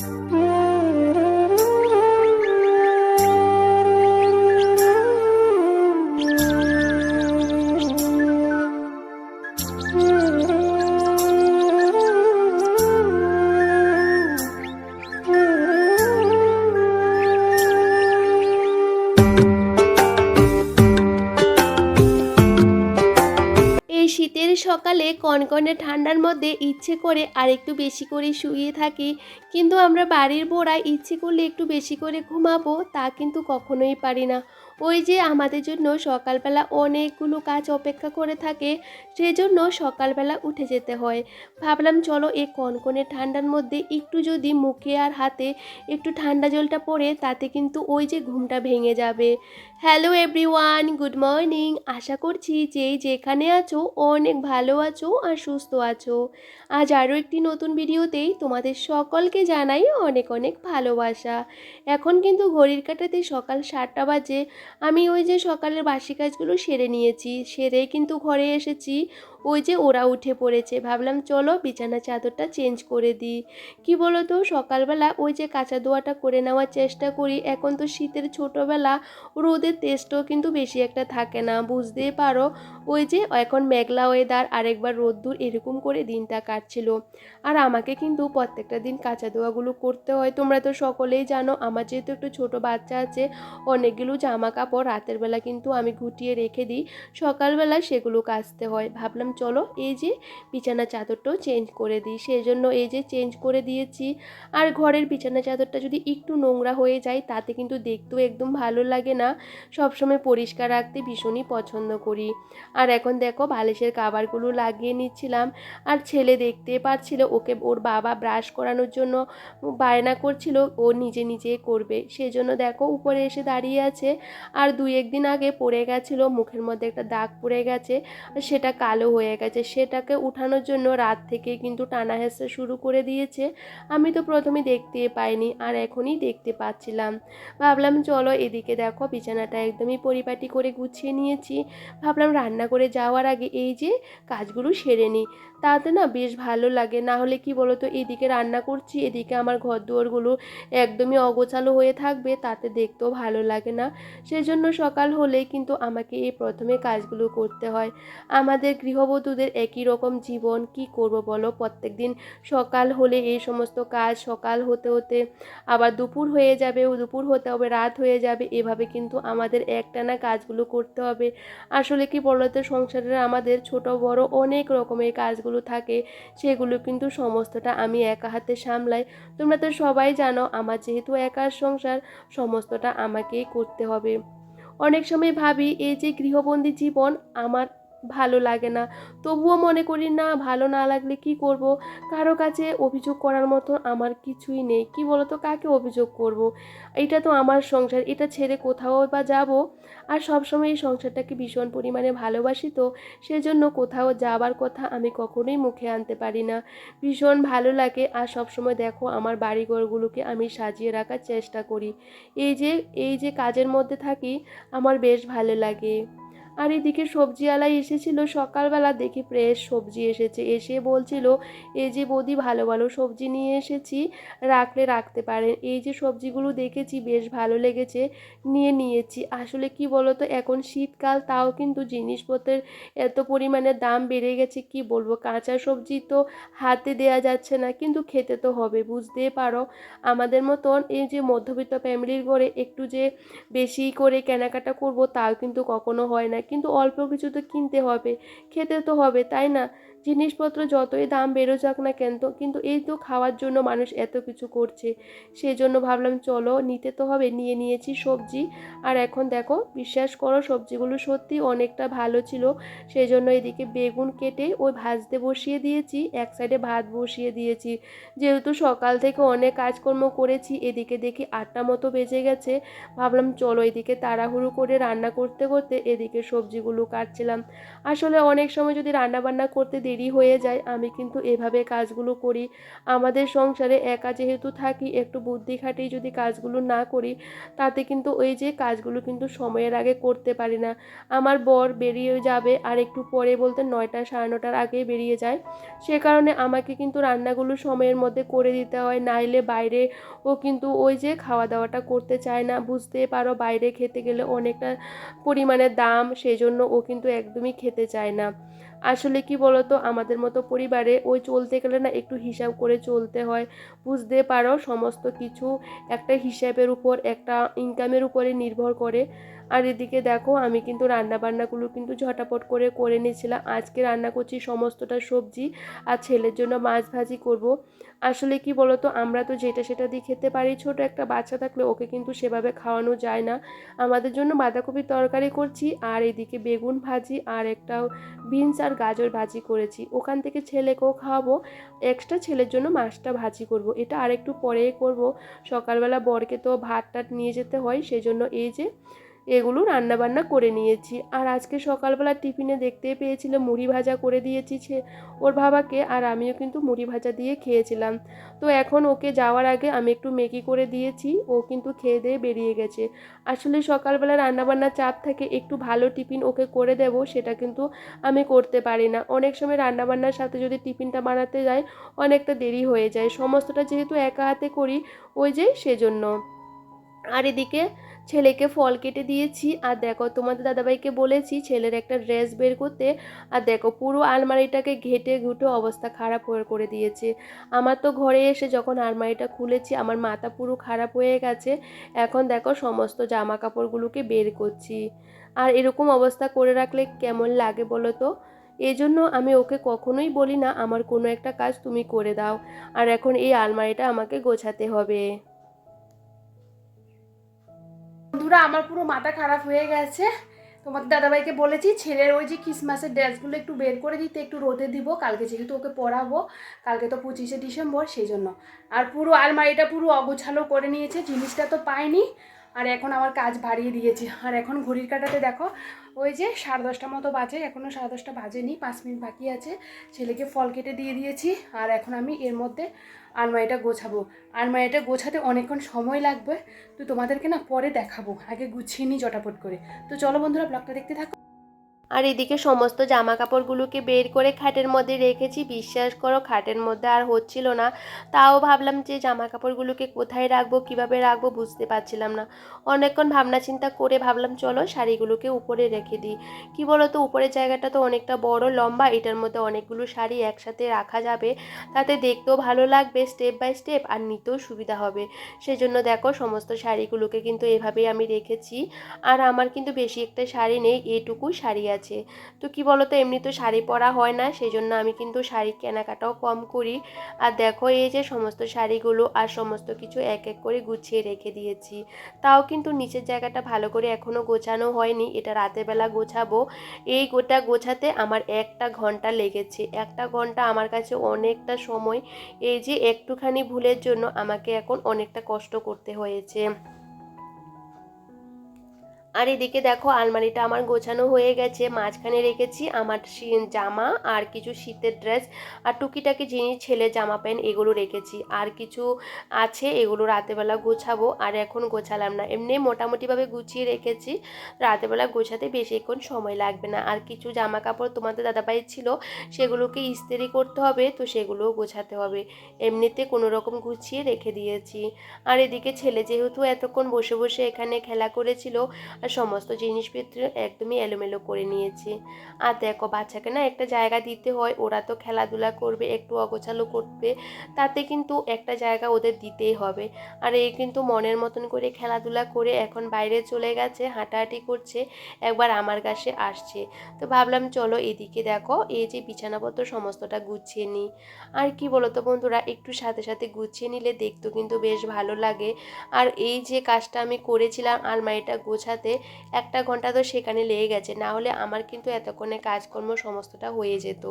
এই সকালে কনকনে ঠান্ডার মধ্যে ইচ্ছে করে আর একটু বেশি করে শুয়ে থাকি। কিন্তু আমরা বাড়ির বোড়ায় ইচ্ছে করলে একটু বেশি করে ঘুমাবো, তা কিন্তু কখনোই পারি না। ওই যে আমাদের জন্য সকালবেলা অনেকগুলো কাজ অপেক্ষা করে থাকে, সেজন্য সকালবেলা উঠে যেতে হয়। ভাবলাম চলো এই কনকনে ঠান্ডার মধ্যে একটু যদি মুখে আর হাতে একটু ঠান্ডা জলটা পড়ে, তাতে কিন্তু ওই যে ঘুমটা ভেঙে যাবে। হ্যালো এভরিওয়ান গুড মর্নিং আশা করছি যে যেখানে আছো অনেক ভালো আছো আর সুস্থ আছো। আজ আরও একটি নতুন ভিডিওতেই তোমাদের সকলকে জানাই অনেক অনেক ভালোবাসা। এখন কিন্তু ঘড়ির কাটাতে সকাল সাতটা বাজে আমি ওই যে সকালের বাসি কাজগুলো সেরে নিয়েছি সেরে কিন্তু ঘরে এসেছি। ওই যে ওরা উঠে পড়েছে। ভাবলাম, চলো বিছানা চাদরটা চেঞ্জ করে দিই। কি বলো তো সকালবেলা ওই যে কাঁচা দোয়াটা করে নেওয়ার চেষ্টা করি। এখন তো শীতের ছোটোবেলা, রোদের তেজটাও কিন্তু বেশি একটা থাকে না। বুঝতেই পারো, ওই যে এখন মেঘলা ওয়েদার আরেকবার রোদ্দুর এরকম করে দিনটা কাটছিল। আর আমাকে কিন্তু প্রত্যেকটা দিন কাঁচা দোয়াগুলো করতে হয়। তোমরা তো সকলেই জানো, আমার যেহেতু একটু ছোট বাচ্চা আছে, অনেকগুলো জামা কাপড় রাতের বেলা কিন্তু আমি গুটিয়ে রেখে দিই। সকালবেলা সেগুলো কাচতে হয়। ভাবলাম চলো এই যে বিছানা চাদরটাও চেঞ্জ করে দিই। সেই জন্য এই যে চেঞ্জ করে দিয়েছি। আর ঘরের বিছানা চাদরটা যদি একটু নোংরা হয়ে যায়, তাতে কিন্তু দেখতেও একদম ভালো লাগে না। সবসময় পরিষ্কার রাখতে ভীষণই পছন্দ করি। আর এখন দেখো বালিশের কাবারগুলো লাগিয়ে নিচ্ছিলাম। আর ছেলে দেখতে পাচ্ছিল ওকে, ওর বাবা ব্রাশ করানোর জন্য বায়না করছিল, ও নিজে নিজে করবে। সেজন্য দেখো উপরে এসে দাঁড়িয়ে আছে। আর দুই একদিন আগে পড়ে গেছিল, মুখের মধ্যে একটা দাগ পড়ে গেছে। সেটা কালো হয়ে গেছে। সেটাকে উঠানোর জন্য রাত থেকে কিন্তু টানা হেসে শুরু করে দিয়েছে। আমি তো প্রথমে দেখতে পাইনি আর এখনই দেখতে পাচ্ছিলাম। ভাবলাম, চলো এদিকে দেখো, বিছানাটা একদমই পরিপাটি করে গুছিয়ে নিয়েছি। ভাবলাম, রান্না করে যাওয়ার আগে এই যে কাজগুলো সেরে নিই তাতে না বেশ ভালো লাগে। না হলে কি বলো তো এদিকে রান্না করছি, এদিকে আমার ঘর দুয়ারগুলো একদমই অগোছালো হয়ে থাকবে। তাতে দেখতেও ভালো লাগে না। সেজন্য সকাল হলেই কিন্তু আমাকে এই প্রথমে কাজগুলো করতে হয়। আমাদের গৃহবধূদের একই রকম জীবন কি করব বলো? প্রত্যেক দিন সকাল হলে এই সমস্ত কাজ সকাল হতে হতে আবার দুপুর হয়ে যাবে দুপুর হতে হবে, রাত হয়ে যাবে, এভাবে কিন্তু আমাদের একটানা কাজগুলো করতে হবে। আসলে কি বলতো সংসারের আমাদের ছোট বড় অনেক রকমের কাজগুলো থাকে, সেগুলো কিন্তু সমস্তটা আমি একা হাতে সামলাই। তোমরা তো সবাই জানো, আমার যেহেতু একার সংসার, সমস্তটা আমাকেই করতে হবে। অনেক সময় ভাবি, এই যে গৃহবন্দী জীবন, আমার ভালো লাগে না। তবুও মনে করি, না, ভালো না লাগলে কি করব? কারও কাছে অভিযোগ করার মতো আমার কিছুই নেই। কি বলতো, কাকে অভিযোগ করব। এটা তো আমার সংসার, এটা ছেড়ে কোথাও বা যাব? আর সবসময় এই সংসারটাকে ভীষণ পরিমাণে ভালোবাসি তো, সেজন্য কোথাও যাবার কথা আমি কখনোই মুখে আনতে পারি না। ভীষণ ভালো লাগে আর সবসময় দেখো, আমার বাড়িঘরগুলোকে আমি সাজিয়ে রাখার চেষ্টা করি। এই যে এই যে কাজের মধ্যে থাকি, আমার বেশ ভালো লাগে। আর এদিকে সবজিওয়ালা এসেছিল সকালবেলা, দেখি ফ্রেশ সবজি এসেছে। এসে বলছিল এই যে বৌদি ভালো ভালো সবজি নিয়ে এসেছি, রাখলে রাখতে পারেন। এই যে সবজিগুলো দেখেছি, বেশ ভালো লেগেছে, নিয়ে নিয়েছি। আসলে কি বলতো, এখন শীতকাল, তাও কিন্তু জিনিসপত্রের এত পরিমাণে দাম বেড়ে গেছে, কি বলব? কাঁচা সবজি তো হাতে দেয়া যাচ্ছে না, কিন্তু খেতে তো হবে বুঝতেই পারো? আমাদের মতন এই যে মধ্যবিত্ত ফ্যামিলির ঘরে একটু যে বেশি করে কেনাকাটা করব, তাও কিন্তু কখনো হয় না। কিন্তু অল্প কিছু তো কিনতে হবে খেতে তো হবে তাই না? জিনিসপত্র যতই দাম বেড়ে যাক না কেন, কিন্তু এই তো খাওয়ার জন্য মানুষ এত কিছু করছে। সেই জন্য ভাবলাম, চলো নিতে তো হবে, নিয়ে নিয়েছি সবজি। আর এখন দেখো, বিশ্বাস করো, সবজিগুলো সত্যি অনেকটা ভালো ছিল। সেই জন্য এদিকে বেগুন কেটে ওই ভাজতে বসিয়ে দিয়েছি, এক সাইডে ভাত বসিয়ে দিয়েছি। যেহেতু সকাল থেকে অনেক কাজকর্ম করেছি, এদিকে দেখি আটটা মতো বেজে গেছে। ভাবলাম, চলো এদিকে তাড়াহুড়ো করে রান্না করতে করতে এদিকে সবজিগুলো কাটছিলাম। আসলে অনেক সময় যদি রান্না বান্না করতে দেরি দেরি হয়ে যায়, আমি কিন্তু এভাবে কাজগুলো করি। আমাদের সংসারে একা যেহেতু থাকি, একটু বুদ্ধি খাটিয়ে যদি কাজগুলো না করি, তাতে কিন্তু ওই যে কাজগুলো কিন্তু সময়ের আগে করতে পারি না। আমার বর বেরিয়ে যাবে আর একটু পরে বলতে নয়টা সাড়ে নটার আগেই বেরিয়ে যায়। সে কারণে আমাকে কিন্তু রান্নাগুলো সময়ের মধ্যে করে দিতে হয়, নাইলে বাইরে ও কিন্তু ওই যে খাওয়া দাওয়াটা করতে চায় না। বুঝতে পারো বাইরে খেতে গেলে অনেকটা পরিমাণে দাম সেই জন্য ও কিন্তু একদমই খেতে চায় না। আসলে কি বলতো? আমাদের মতো পরিবারে ওই চলতে গেলে না একটু হিসাব করে চলতে হয়। বুঝতে পারো সমস্ত কিছু একটা হিসাবের উপর, একটা ইনকামের উপরে নির্ভর করে। আর এদিকে দেখো আমি কিন্তু রান্না বান্নাগুলো কিন্তু ঝটাপট করে করে নিয়েছিলাম। আজকে রান্না করছি সমস্তটা সবজি আর ছেলের জন্য মাছ ভাজি করব। আসলে কি বলতো, আমরা তো যেটা সেটা দিয়ে খেতে পারি। ছোট একটা বাচ্চা থাকলে ওকে কিন্তু সেভাবে খাওয়ানো যায় না। আমাদের জন্য বাঁধাকপির তরকারি করছি, আর এদিকে বেগুন ভাজি, আর একটা বিনস আর গাজর ভাজি করেছি। ওখান থেকে ছেলেকেও খাওয়াবো এক্সট্রা ছেলের জন্য মাছটা ভাজি করব। এটা আরেকটু পরে করব। সকালবেলা বরকে তো ভাত টাট নিয়ে যেতে হয়, সেজন্য এই যে এগুলো রান্না বান্না করে নিয়েছি। আর আজকে সকালবেলা টিফিনে দেখতে পেয়েছিল মুড়ি ভাজা করে দিয়েছি সে ওর বাবাকে আর আমিও কিন্তু মুড়ি ভাজা দিয়ে খেয়েছিলাম। তো এখন ওকে যাওয়ার আগে আমি একটু ম্যাগি করে দিয়েছি, ও কিন্তু খেয়ে দিয়ে বেরিয়ে গেছে। আসলে সকালবেলা রান্নাবান্নার চাপ থাকে, একটু ভালো টিফিন ওকে করে দেব সেটা কিন্তু আমি করতে পারি না। অনেক সময় রান্নাবান্নার সাথে যদি টিফিনটা বানাতে যাই, অনেকটা দেরি হয়ে যায়। সমস্তটা যেহেতু একা হাতে করি, ওই যে সেজন্য। আর এদিকে ছেলেকে ফল কেটে দিয়েছি। আর দেখো, তোমাদের দাদাভাইকে বলেছি ছেলের একটা ড্রেস বের করতে। আর দেখো, পুরো আলমারিটাকে ঘেটে ঘুটে অবস্থা খারাপ হয়ে করে দিয়েছে। আমার তো ঘরে এসে যখন আলমারিটা খুলেছি, আমার মাথা পুরো খারাপ হয়ে গেছে। এখন দেখো, সমস্ত জামা কাপড়গুলোকে বের করছি। আর এরকম অবস্থা করে রাখলে কেমন লাগে বলো তো? এই জন্য আমি ওকে কখনোই বলি না, আমার কোনো একটা কাজ তুমি করে দাও। আর এখন এই আলমারিটা আমাকে গোছাতে হবে। বন্ধুরা, আমার পুরো মাথা খারাপ হয়ে গেছে। তোমাদের দাদাভাইকে বলেছি, ছেলের ওই যে ক্রিসমাসের ড্রেসগুলো একটু বের করে দিতে, একটু রোদে দিব। কালকে যেহেতু ওকে পড়াবো কালকে তো পঁচিশে ডিসেম্বর, সেই জন্য। আর পুরো আলমারিটা পুরো অগোছালো করে নিয়েছে, জিনিসটা তো পাইনি। আর এখন আমার কাজ বাড়িয়ে দিয়েছে। আর এখন ঘড়ির কাটাতে দেখো, ওই যে সাড়ে দশটা মতো বাজে এখনও সাড়ে দশটা বাজেনি, পাঁচ মিনিট বাকি আছে। ছেলেকে ফল কেটে দিয়ে দিয়েছি, আর এখন আমি এর মধ্যে আলমারিটা গোছাবো। আলমারিটা গোছাতে অনেকক্ষণ সময় লাগবে। তো তোমাদেরকে না পরে দেখাবো। আগে গুছিয়ে নিই জটাপট করে। তো চলো বন্ধুরা ব্লগটা দেখতে থাকো। আর এদিকে সমস্ত জামা কাপড়গুলোকে বের করে খাটের মধ্যে রেখেছি। বিশ্বাস করো, খাটের মধ্যে আর হচ্ছিল না। তাও ভাবলাম যে জামা কাপড়গুলোকে কোথায় রাখব, কীভাবে রাখব বুঝতে পারছিলাম না। অনেকক্ষণ ভাবনা চিন্তা করে ভাবলাম, চলো শাড়িগুলোকে উপরে রেখে দিই। কি বলো তো উপরের জায়গাটা তো অনেকটা বড়, লম্বা, এটার মধ্যে অনেকগুলো শাড়ি একসাথে রাখা যাবে। তাতে দেখতেও ভালো লাগবে স্টেপ বাই স্টেপ আর নিতেও সুবিধা হবে। সেজন্য দেখো, সমস্ত শাড়িগুলোকে কিন্তু এভাবেই আমি রেখেছি। আর আমার কিন্তু বেশি একটা শাড়ি নেই, এটুকু শাড়ি আছে। তো কি বলতো, এমনি তো শাড়ি পরা হয় না সেই জন্য আমি কিন্তু শাড়ি কেনাকাটাও কম করি। আর দেখো, এই যে সমস্ত শাড়িগুলো আর সমস্ত কিছু এক এক করে গুছিয়ে রেখে দিয়েছি। তাও কিন্তু নিচের জায়গাটা ভালো করে এখনও গোছানো হয়নি, এটা রাতের বেলা গোছাবো। এই গোটা গোছাতে আমার একটা ঘণ্টা লেগেছে। একটা ঘণ্টা আমার কাছে অনেকটা সময়, এই যে একটুখানি ভুলের জন্য আমাকে এখন অনেকটা কষ্ট করতে হয়েছে। আর এদিকে দেখো আলমারিটা আমার গোছানো হয়ে গেছে, মাঝখানে রেখেছি আমার জামা আর কিছু শীতের ড্রেস আর টুকিটাকি জিনিস, ছেলে জামা প্যান্ট এগুলো রেখেছি। আর কিছু আছে এগুলো রাতেবেলা গোছাবো, আর এখন গোছালাম না। এমনি মোটামুটিভাবে গুছিয়ে রেখেছি, রাতেবেলা গোছাতে বেশিক্ষণ সময় লাগবে না। আর কিছু জামা কাপড় তোমাদের দাদাভাই ছিল, সেগুলোকে ইস্ত্রি করতে হবে, তো সেগুলোও গোছাতে হবে। এমনিতে কোনো রকম গুছিয়ে রেখে দিয়েছি। আর এদিকে ছেলে যেহেতু এতক্ষণ বসে বসে এখানে খেলা করেছিল আর সমস্ত জিনিসপত্র একদমই এলোমেলো করে নিয়েছি। আর দেখো, বাচ্চাকে না একটা জায়গা দিতে হয়, ওরা তো খেলাধুলা করবে, একটু অগোছালো করবে, তাতে কিন্তু একটা জায়গা ওদের দিতেই হবে। আর এই কিন্তু মনের মতন করে খেলাধুলা করে এখন বাইরে চলে গেছে, হাঁটাহাঁটি করছে, একবার আমার কাছে আসছে। তো ভাবলাম, চলো এদিকে দেখো, এই যে বিছানাপত্র সমস্তটা গুছিয়ে নিই। আর কি বলো তো বন্ধুরা, একটু সাথে সাথে গুছিয়ে নিলে দেখতেও কিন্তু বেশ ভালো লাগে। আর এই যে কাজটা আমি করেছিলাম, আলমারিটা গোছাতে করতে একটা ঘণ্টা তো সেখানে লেগে গেছে, না হলে আমার কিন্তু এতক্ষণে কাজকর্ম সমস্তটা হয়ে যেত।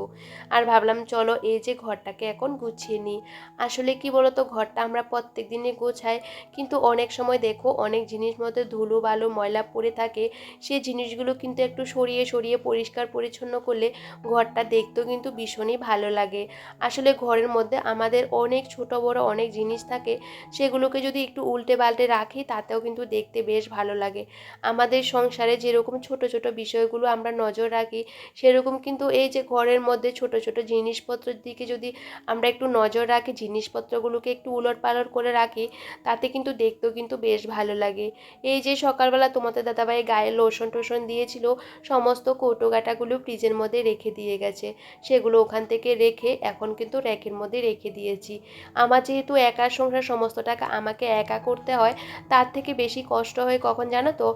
আর ভাবলাম, চলো এই যে ঘরটাকে এখন গুছিয়ে নিই। আসলে কি বলতো, ঘরটা আমরা প্রত্যেক দিনই গোছাই, কিন্তু অনেক সময় দেখো অনেক জিনিস মধ্যে ধুলো, বালু, ময়লা পড়ে থাকে, সেই জিনিসগুলো কিন্তু একটু সরিয়ে সরিয়ে পরিষ্কার, পরিচ্ছন্ন করলে ঘরটা দেখতেও কিন্তু ভীষণই ভালো লাগে। আসলে ঘরের মধ্যে আমাদের অনেক ছোট, বড় অনেক জিনিস থাকে, সেগুলোকে যদি একটু উল্টে পাল্টে রাখি, তাতেও কিন্তু দেখতে বেশ ভালো লাগে। আমাদের সংসারে যেরকম ছোট ছোট বিষয়গুলো আমরা নজর রাখি, সেরকম কিন্তু এই যে ঘরের মধ্যে ছোট ছোট জিনিসপত্রের দিকে যদি আমরা একটু নজর রাখি, জিনিসপত্রগুলোকে একটু উলট পালট করে রাখি, তাতে কিন্তু দেখতেও কিন্তু বেশ ভালো লাগে। এই যে সকালবেলা তোমাদের দাদাভাই গায়ে লোশন টোশন দিয়েছিল, সমস্ত কৌটো গাটাগুলো ফ্রিজের মধ্যে রেখে দিয়ে গেছে। সেগুলো ওখান থেকে রেখে এখন কিন্তু র্যাকের মধ্যে রেখে দিয়েছি। আমার যেহেতু একার সংসার, সমস্ত টাকা আমাকে একা করতে হয়, তার থেকে বেশি কষ্ট হয় কখন জানো তো?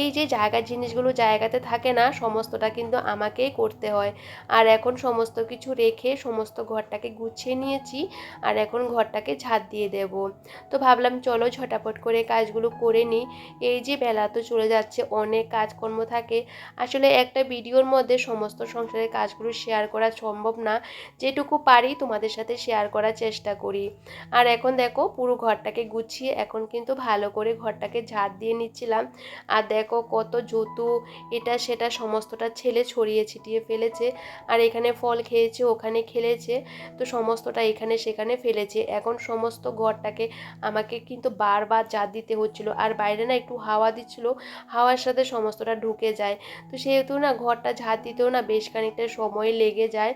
এই যে জায়গার জিনিসগুলো জায়গাতে থাকে না, সমস্তটা কিন্তু আমাকেই করতে হয়। আর এখন সমস্ত কিছু রেখে সমস্ত ঘরটাকে গুছিয়ে নিয়েছি, আর এখন ঘরটাকে ঝাঁট দিয়ে দেব। তো ভাবলাম চলো ঝটাপট করে কাজগুলো করে নিই। এই যে বেলা তো চলে যাচ্ছে, অনেক কাজকর্ম থাকে। আসলে একটা ভিডিওর মধ্যে সমস্ত সংসারের কাজগুলো শেয়ার করা সম্ভব না। যেটুকু পারি তোমাদের সাথে শেয়ার করার চেষ্টা করি। আর এখন দেখো পুরো ঘরটাকে গুছিয়ে এখন কিন্তু ভালো করে ঘরটাকে ঝাড় দিয়ে নিচ্ছিলাম। আর দেখো কত জুতো, এটা সেটা সমস্তটা ছেলে ছড়িয়ে ছিটিয়ে ফেলেছে আর এখানে ফল খেয়েছে, ওখানে খেলেছে, তো সমস্তটা এখানে সেখানে ফেলেছে। এখন সমস্ত ঘরটাকে আমাকে কিন্তু বারবার ঝাড় দিতে হচ্ছিল আর বাইরে না একটু হাওয়া দিচ্ছিল, হাওয়ার সাথে সমস্তটা ঢুকে যায়। তো সেহেতু না ঘরটা ঝাড় দিতেও না বেশ খানিকটা সময় লেগে যায়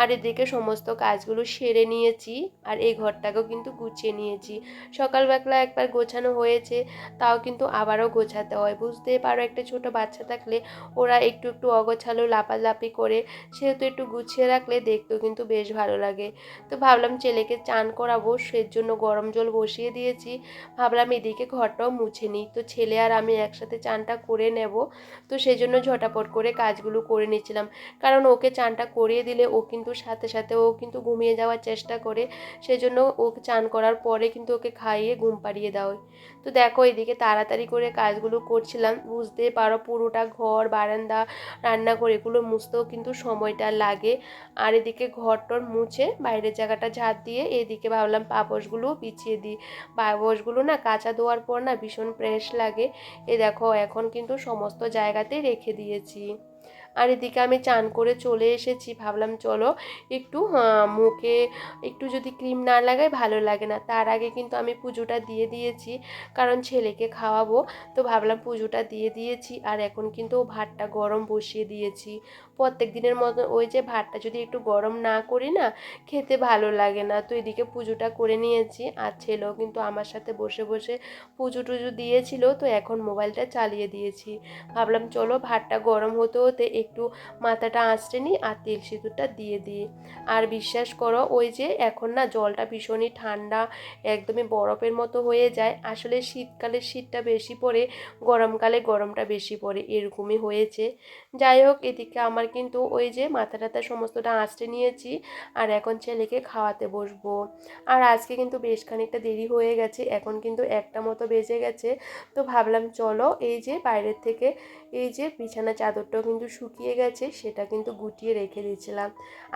আর এদিকে সমস্ত কাজগুলো সেরে নিয়েছি আর এই ঘরটাকেও কিন্তু গুছিয়ে নিয়েছি। সকালবেলা একবার গোছানো হয়েছে, তাও কিন্তু আবারও গোছাতে হয় বুঝতে পারো, একটা ছোট বাচ্চা থাকলে ওরা একটু একটু অগোছালো, লাপালাপি করে সেহেতু একটু গুছিয়ে রাখলে দেখতেও কিন্তু বেশ ভালো লাগে। তো ভাবলাম ছেলেকে চান করাবো সের জন্য গরম জল বসিয়ে দিয়েছি। ভাবলাম এদিকে ঘরটাও মুছে নিই। তো ছেলে আর আমি একসাথে চানটা করে নেব। তো সেই জন্য ঝটাপট করে কাজগুলো করে নিয়েছিলাম কারণ ওকে চানটা করিয়ে দিলে ও কিন্তু সাথে সাথে ও কিন্তু ঘুমিয়ে যাওয়ার চেষ্টা করে। সেজন্য ওকে চান করার পরে কিন্তু ওকে খাইয়ে ঘুম পাড়িয়ে দেওয়া তো দেখো এদিকে তাড়াতাড়ি করে কাজগুলো করছিলাম। বুঝতে পারো পুরোটা ঘর, বারান্দা, রান্নাঘর, এগুলো মুছতেও কিন্তু সময়টা লাগে। আর এদিকে ঘর টর মুছে বাইরের জায়গাটা ঝাঁট দিয়ে এদিকে ভাবলাম পাপসগুলো বিছিয়ে দিই। পাপসগুলো না কাঁচা ধোয়ার পর না ভীষণ ফ্রেশ লাগে। এ দেখো, এখন কিন্তু সমস্ত জায়গাতেই রেখে দিয়েছি। আর এদিকে আমি চান করে চলে এসেছি। ভাবলাম, চলো একটু মুখে একটু যদি ক্রিম না লাগাই ভালো লাগে না। তার আগে কিন্তু আমি পুজোটা দিয়ে দিয়েছি, কারণ ছেলেকে খাওয়াবো। তো ভাবলাম পুজোটা দিয়ে দিয়েছি, আর এখন কিন্তু ভাতটা গরম বসিয়ে দিয়েছি। প্রত্যেক দিনের মতো ওই যে ভাতটা যদি একটু গরম না করি না, খেতে ভালো লাগে না। তো এদিকে পুজোটা করে নিয়েছি। আর ছেলেও কিন্তু আমার সাথে বসে বসে পুজো টুজো দিয়েছিল। তো এখন মোবাইলটা চালিয়ে দিয়েছি। ভাবলাম চলো ভাতটা গরম হতে হতে একটু মাথাটা আঁচড়ে নিই আর তেল সিঁদুরটা দিয়ে দিই। আর বিশ্বাস করো ওই যে এখন না জলটা ভীষণই ঠান্ডা, একদমই বরফের মতো হয়ে যায়। আসলে শীতকালে শীতটা বেশি পড়ে, গরমকালে গরমটা বেশি পড়ে, এরকমই হয়েছে। যাই হোক, এদিকে আমার কিন্তু ওই যে মাথা টাথা সমস্তটা আঁচড়ে নিয়েছি আর এখন ছেলেকে খাওয়াতে বসবো। আর আজকে কিন্তু বেশ খানিকটা দেরি হয়ে গেছে, এখন কিন্তু একটা মতো বেজে গেছে। তো ভাবলাম চলো এই যে বাইরের থেকে এই যে বিছানা চাদরটাও কিন্তু শুকিয়ে গেছে, সেটা কিন্তু গুটিয়ে রেখে দিয়েছিলাম।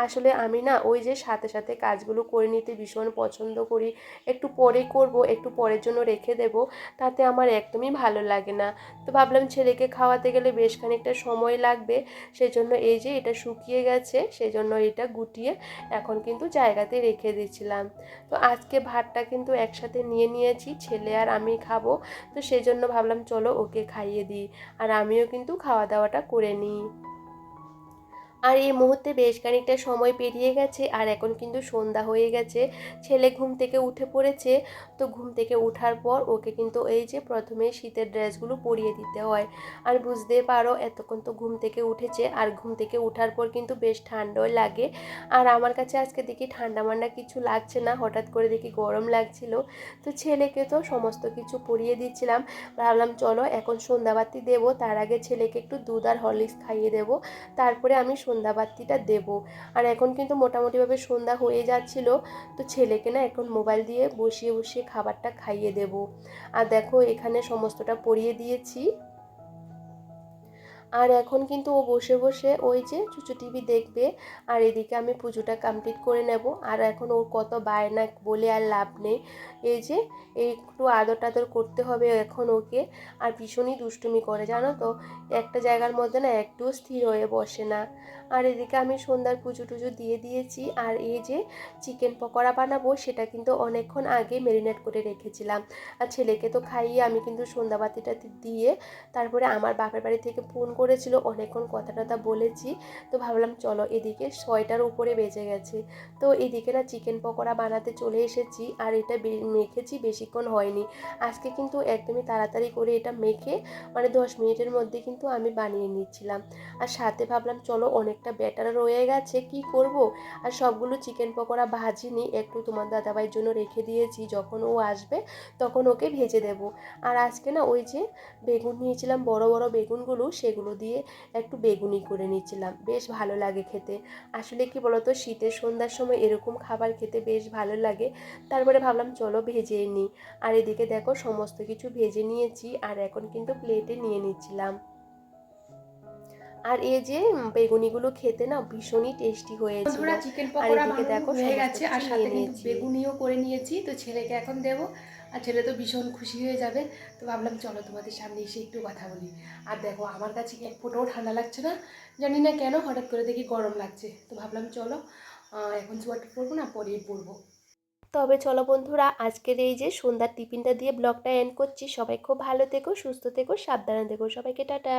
আসলে আমি না ওই যে সাথে সাথে কাজগুলো করে নিতে ভীষণ পছন্দ করি। একটু পরে করব, একটু পরের জন্য রেখে দেব, তাতে আমার একদমই ভালো লাগে না। তো ভাবলাম ছেলেকে খাওয়াতে গেলে বেশ খানিকটা সময় লাগবে, সেজন্য এই যে এটা শুকিয়ে গেছে, সেজন্য এটা গুটিয়ে এখন কিন্তু জায়গাতে রেখে দিয়েছিলাম। তো আজকে ভাতটা কিন্তু একসাথে নিয়ে নিয়েছি, ছেলে আর আমি খাব। তো সেজন্য ভাবলাম, চলো ওকে খাইয়ে দিই। আর আমিও কিন্তু খাওয়া দাওয়াটা করে নিই। আর এই মুহূর্তে বেশ খানিকটা সময় পেরিয়ে গেছে আর এখন কিন্তু সন্ধ্যা হয়ে গেছে। ছেলে ঘুম থেকে উঠে পড়েছে, তো ঘুম থেকে ওঠার পর ওকে কিন্তু এই যে প্রথমে শীতের ড্রেসগুলো পরিয়ে দিতে হয়। আর বুঝতে পারো এতক্ষণ তো ঘুম থেকে উঠেছে, আর ঘুম থেকে ওঠার পর কিন্তু বেশ ঠান্ডাও লাগে। আর আমার কাছে আজকে দেখি ঠান্ডা মান্ডা কিছু লাগছে না, হঠাৎ করে দেখি গরম লাগছিল। তো ছেলেকে তো সমস্ত কিছু পরিয়ে দিচ্ছিলাম। ভাবলাম চলো এখন সন্ধ্যাবাতি দেবো, তার আগে ছেলেকে একটু দুধ আর হরলিক্স খাইয়ে দেবো। তারপরে আমি সন্ধ্যাবাতিটা দেব। আর এখন কিন্তু মোটামুটিভাবে সন্ধ্যা হয়ে যাচ্ছিল, তো ছেলেকে না এখন মোবাইল দিয়ে বসিয়ে বসিয়ে খাবারটা খাইয়ে দেব। আর দেখো এখানে সমস্তটা পরিয়ে দিয়েছি। আর এখন কিন্তু ও বসে বসে ওই যে চুচু টিভি দেখবে, আর এদিকে আমি পুজোটা কমপ্লিট করে নেব। আর এখন ওর কত বায়না বলে আর লাভ নেই। এই যে একটু আদর টাদর করতে হবে এখন ওকে। আর ভীষণই দুষ্টুমি করে, জানো তো? একটা জায়গার মধ্যে না একটুও স্থির হয়ে বসে না। আর এদিকে আমি সন্ধ্যার পুজো টুজো দিয়ে দিয়েছি। আর এই যে চিকেন পকোড়া বানাবো, সেটা কিন্তু অনেকক্ষণ আগে ম্যারিনেট করে রেখেছিলাম। আর ছেলেকে তো খাইয়ে আমি কিন্তু সন্ধ্যাবাতিটা দিয়ে তারপরে আমার বাপের বাড়ি থেকে ফোন করেছিল, অনেকক্ষণ কথা টথা বলেছি। তো ভাবলাম, চলো এদিকে ছয়টার উপরে বেজে গেছে। তো এদিকে না চিকেন পকোড়া বানাতে চলে এসেছি, আর এটা মেখেছি, বেশিক্ষণ হয়নি। আজকে কিন্তু একদমই তাড়াতাড়ি করে এটা মেখে মানে দশ মিনিটের মধ্যে কিন্তু আমি বানিয়ে নিচ্ছিলাম। আর সাথে ভাবলাম, চলো অনেকটা ব্যাটার রয়ে গেছে, কি করব? আর সবগুলো চিকেন পকোড়া ভাজিনি একটু তোমার দাদাভাইয়ের জন্য রেখে দিয়েছি, যখন ও আসবে তখন ওকে ভেজে দেব। আর আজকে না ওই যে বেগুন নিয়েছিলাম, বড় বড় বেগুনগুলো, সেগুলো দিয়ে একটু বেগুনি করে নিচ্ছিলাম। বেশ ভালো লাগে খেতে। আসলে কি বলতো শীতের সন্ধ্যার সময় এরকম খাবার খেতে বেশ ভালো লাগে। তারপরে ভাবলাম চলো ভেজে নিই। আর এদিকে দেখো সমস্ত কিছু ভেজে নিয়েছি আর এখন কিন্তু প্লেটে নিয়ে নিচ্ছিলাম। আর এই যে বেগুনিগুলো খেতে না ভীষণই টেস্টি হয়েছে বন্ধুরা চিকেন আর পকোড়া দেখো হয়ে গেছে। আর সাথে কিন্তু বেগুনিও করে নিয়েছি। তো ছেলেকে এখন দেব। আর ছেলে তো ভীষণ খুশি হয়ে যাবে। তো ভাবলাম, চলো তোমাদের সামনে এসে একটু কথা বলি। আর দেখো, আমার কাছে এক ফোটাও ঠান্ডা লাগছে না। জানি না কেন, হঠাৎ করে দেখি গরম লাগছে। তো ভাবলাম, চলো এখন সোয়াটার পরবো না, পরে পরবো তবে চলো বন্ধুরা, আজকের এই যে সন্ধ্যার টিফিনটা দিয়ে ব্লগটা এন্ড করছি। সবাই খুব ভালো থেকো, সুস্থ থেকো, সাবধানে থেকো। সবাইকে টাটা।